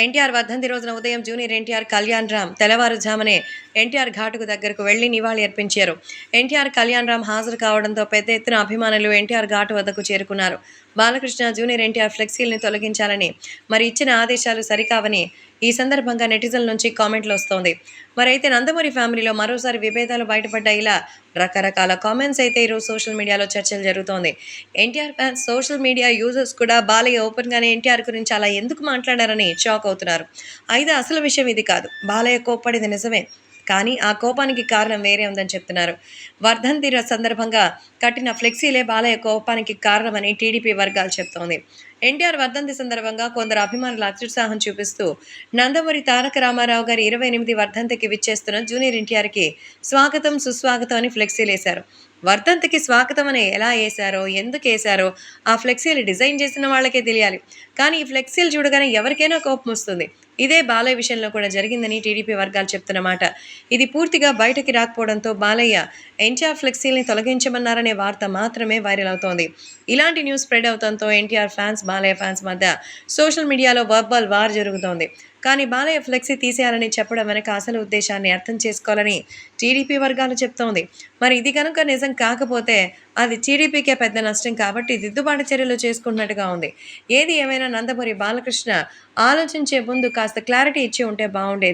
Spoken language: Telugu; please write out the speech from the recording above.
ఎన్టీఆర్ వర్ధంతి రోజున ఉదయం జూనియర్ ఎన్టీఆర్ కళ్యాణ్ రామ్ తెల్లవారుజామునే ఎన్టీఆర్ ఘాటుకు దగ్గరకు వెళ్ళి నివాళి అర్పించారు. ఎన్టీఆర్ కళ్యాణ్ రామ్ హాజరు కావడంతో పెద్ద ఎత్తున అభిమానులు ఎన్టీఆర్ ఘాటు వద్దకు చేరుకున్నారు. బాలకృష్ణ జూనియర్ ఎన్టీఆర్ ఫ్లెక్సీల్ని తొలగించాలని మరి ఇచ్చిన ఆదేశాలు సరికావని ఈ సందర్భంగా నెటిజన్ల నుంచి కామెంట్లు వస్తోంది. మరైతే నందమూరి ఫ్యామిలీలో మరోసారి విభేదాలు బయటపడ్డాయి ఇలా రకరకాల కామెంట్స్ అయితే ఈరోజు సోషల్ మీడియాలో చర్చలు జరుగుతోంది. NTR fans social media users కూడా బాలయ్య ఓపెన్గానే ఎన్టీఆర్ గురించి అలా ఎందుకు మాట్లాడారని షాక్ అవుతున్నారు. అయితే అసలు విషయం ఇది కాదు. బాలయ్య కోప్పడింది నిజమే. కానీ ఆ కోపానికి కారణం వేరే ఉందని చెప్తున్నారు. వర్ధంతి ర- సందర్భంగా కట్టిన ఫ్లెక్సీలే బాలయ్య కోపానికి కారణమని టీడీపీ వర్గాలు చెప్తోంది. ఎన్టీఆర్ వర్ధంతి సందర్భంగా కొందరు అభిమానులు అత్యుత్సాహం చూపిస్తూ నందమూరి తారక రామారావు గారి ఇరవై ఎనిమిది వర్ధంతికి విచ్చేస్తున్న జూనియర్ ఎన్టీఆర్కి స్వాగతం సుస్వాగతం అని ఫ్లెక్సీలు వేశారు. వర్ధంతికి స్వాగతం అని ఎలా వేశారో ఎందుకు వేశారో ఆ ఫ్లెక్సీలు డిజైన్ చేసిన వాళ్ళకే తెలియాలి. కానీ ఈ ఫ్లెక్సీలు చూడగానే ఎవరికైనా కోపం వస్తుంది. ఇదే బాలయ్య విషయంలో కూడా జరిగిందని టీడీపీ వర్గాలు చెప్తున్నమాట ఇది పూర్తిగా బయటకి రాకపోవడంతో బాలయ్య ఎన్టీఆర్ ఫ్లెక్సీల్ని తొలగించమన్నారనే వార్త మాత్రమే వైరల్ అవుతోంది. ఇలాంటి న్యూస్ స్ప్రెడ్ అవడంతో ఎన్టీఆర్ ఫ్యాన్స్ బాలయ్య ఫ్యాన్స్ మధ్య సోషల్ మీడియాలో వర్బల్ వార్ జరుగుతోంది. కానీ బాలయ్య ఫ్లెక్సీ తీసేయాలని చెప్పడం వెనక అసలు ఉద్దేశాన్ని అర్థం చేసుకోవాలని టీడీపీ వర్గాలు చెప్తోంది. మరి ఇది కనుక నిజం కాకపోతే అది టీడీపీకే పెద్ద నష్టం కాబట్టి దిద్దుబాటు చర్యలు చేసుకున్నట్టుగా ఉంది. ఏది ఏమైనా నందమూరి బాలకృష్ణ ఆలోచించే ముందు కాస్త క్లారిటీ ఇచ్చి ఉంటే బాగుండేది.